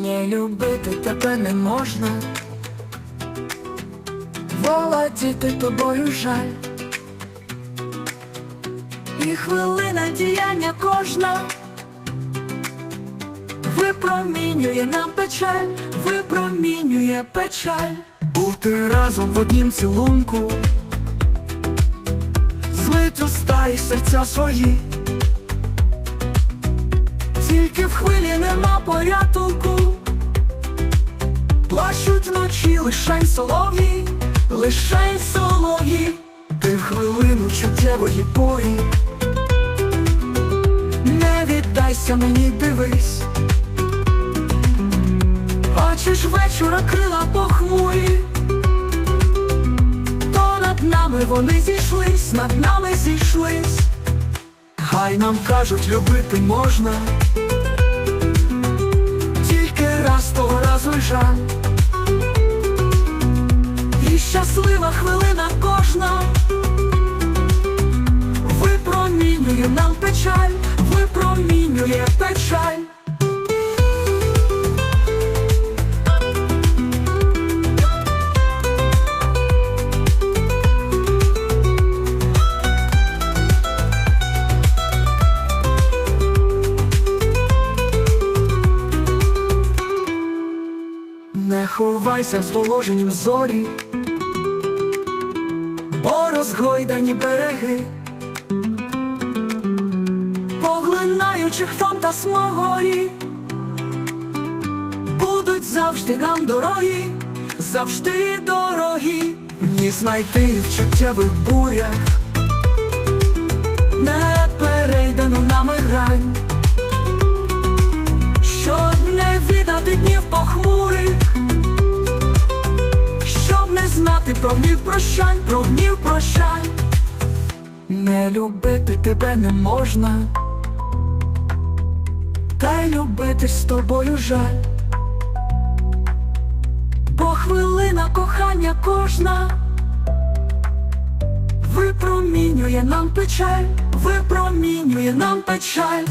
любити тебе не можна, володіти тобою жаль, і хвилина діяння кожна випромінює нам печаль, випромінює печаль, бути разом в однім цілунку, злить уста і серця свої. Тільки в хвилі нема порятунку, лишень солов'ї, лишень солов'ї, ти в хвилину чуттєвої порі. Не віддайся мені, дивись, бачиш вечора крила похмурі, то над нами вони зійшлись, над нами зійшлись. Хай нам кажуть, любити можна, щаслива хвилина кожна випромінює нам печаль, випромінює печаль. Не ховайся з положенням зорі, розгойдані береги, поглинаючи фантасмагорі, будуть завжди нам дорогі, завжди дорогі, ні знайти в чуттєвих бурях, не перейдено нами грань. Щоб не віддати днів похмурих, знати про гнів прощань, про гнів прощань, не любити тебе не можна, та й любити з тобою жаль, бо хвилина кохання кожна випромінює нам печаль, випромінює нам печаль.